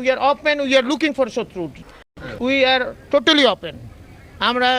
We are open, we are looking for truth. We are totally open. আমরা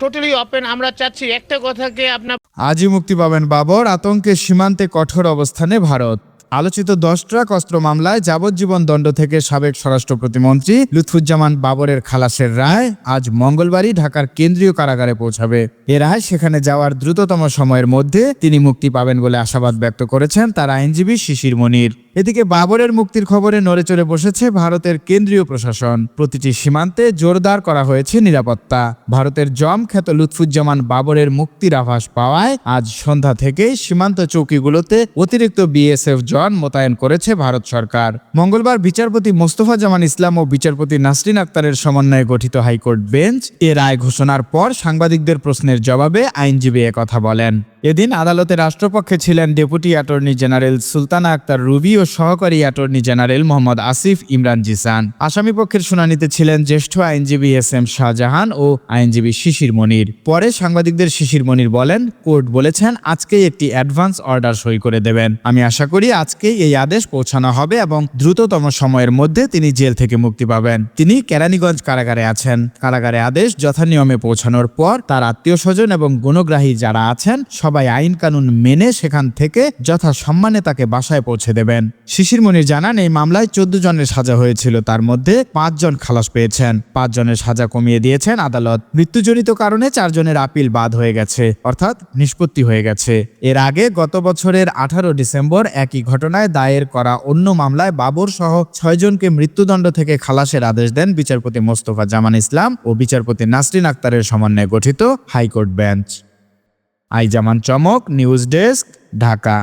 totally open আমরা চাচ্ছি একটা কথাকে আপনার আজই মুক্তি পাবেন বাবর আতঙ্কে সীমান্তে কঠোর অবস্থানে ভারত আলোচিত দশ ট্রাক অস্ত্র মামলায় যাবজ্জীবন দণ্ড থেকে সাবেক স্বরাষ্ট্র প্রতিমন্ত্রী লুৎফুজ্জামান বাবরের খালাসের রায় আজ মঙ্গলবারই ঢাকার কেন্দ্রীয় কারাগারে পৌঁছাবে এ রায় সেখানে যাওয়ার দ্রুততম সময়ের মধ্যে তিনি মুক্তি পাবেন বলে আশাবাদ ব্যক্ত করেছেন তার আইনজীবী শিশির মনির এদিকে বাবরের মুক্তির খবরে নড়েচড়ে বসেছে ভারতের কেন্দ্রীয় প্রশাসন। প্রতিটি সীমান্তে জোরদার করা হয়েছে নিরাপত্তা। ভারতের জম খ্যাত লুৎফুজ্জামান বাবরের মুক্তির আভাস পাওয়ায় আজ সন্ধ্যা থেকেই সীমান্ত চৌকিগুলোতে অতিরিক্ত বিএসএফ জন মোতায়েন করেছে ভারত সরকার। মঙ্গলবার বিচারপতি মোস্তফা জামান ইসলাম ও বিচারপতি নাসরিন আক্তারের সমন্বয়ে গঠিত হাইকোর্ট বেঞ্চ এ রায় ঘোষণার পর সাংবাদিকদের প্রশ্নের জবাবে আইনজীবী কথা বলেন। এদিন আদালতে রাষ্ট্রপক্ষে ছিলেন deputy attorney general Sultana Akter Ruby ও সহকারী অ্যাটর্নি জেনারেল মোহাম্মদ আসিফ ইমরান জিসান। আসামি পক্ষের শুনানিতে ছিলেন জ্যেষ্ঠ আইনজীবী এস এম শাহজাহান ও আইনজীবী শিশির মনির। পরে সাংবাদিকদের শিশির মনির বলেন, কোর্ট বলেছেন আজকেই একটি অ্যাডভান্স অর্ডার সই করে দেবেন। আমি আশা করি আজকেই এই আদেশ পৌঁছানো হবে এবং দ্রুততম সময়ের মধ্যে তিনি জেল থেকে মুক্তি পাবেন। তিনি কেরানীগঞ্জ কারাগারে আছেন। কারাগারে আদেশ যথানিয়মে পৌঁছানোর পর তার আত্মীয় স্বজন এবং গুণগ্রাহী যারা আছেন সবাই আইন কানুন মেনে সেখান থেকে যথা সম্মানে তাকে বাসায় পৌঁছে দেবেন। শিশির মনির জানান, এই মামলায় চোদ্দ জনের সাজা হয়েছিল। তার মধ্যে পাঁচজন খালাস পেয়েছেন। পাঁচ জনের সাজা কমিয়ে দিয়েছেন আদালত। মৃত্যুজনিত কারণে চারজনের আপিল বাদ হয়ে গেছে, অর্থাৎ নিষ্পত্তি হয়ে গেছে। এর আগে গত বছরের আঠারো ডিসেম্বর একই ঘটনায় দায়ের করা অন্য মামলায় বাবর সহ ছয়জনকে মৃত্যুদণ্ড থেকে খালাসের আদেশ দেন বিচারপতি মোস্তফা জামান ইসলাম ও বিচারপতি নাসরিন আক্তারের সমন্বয়ে গঠিত হাইকোর্ট বেঞ্চ। আইজামান চমক নিউজ ডেস্ক ঢাকা।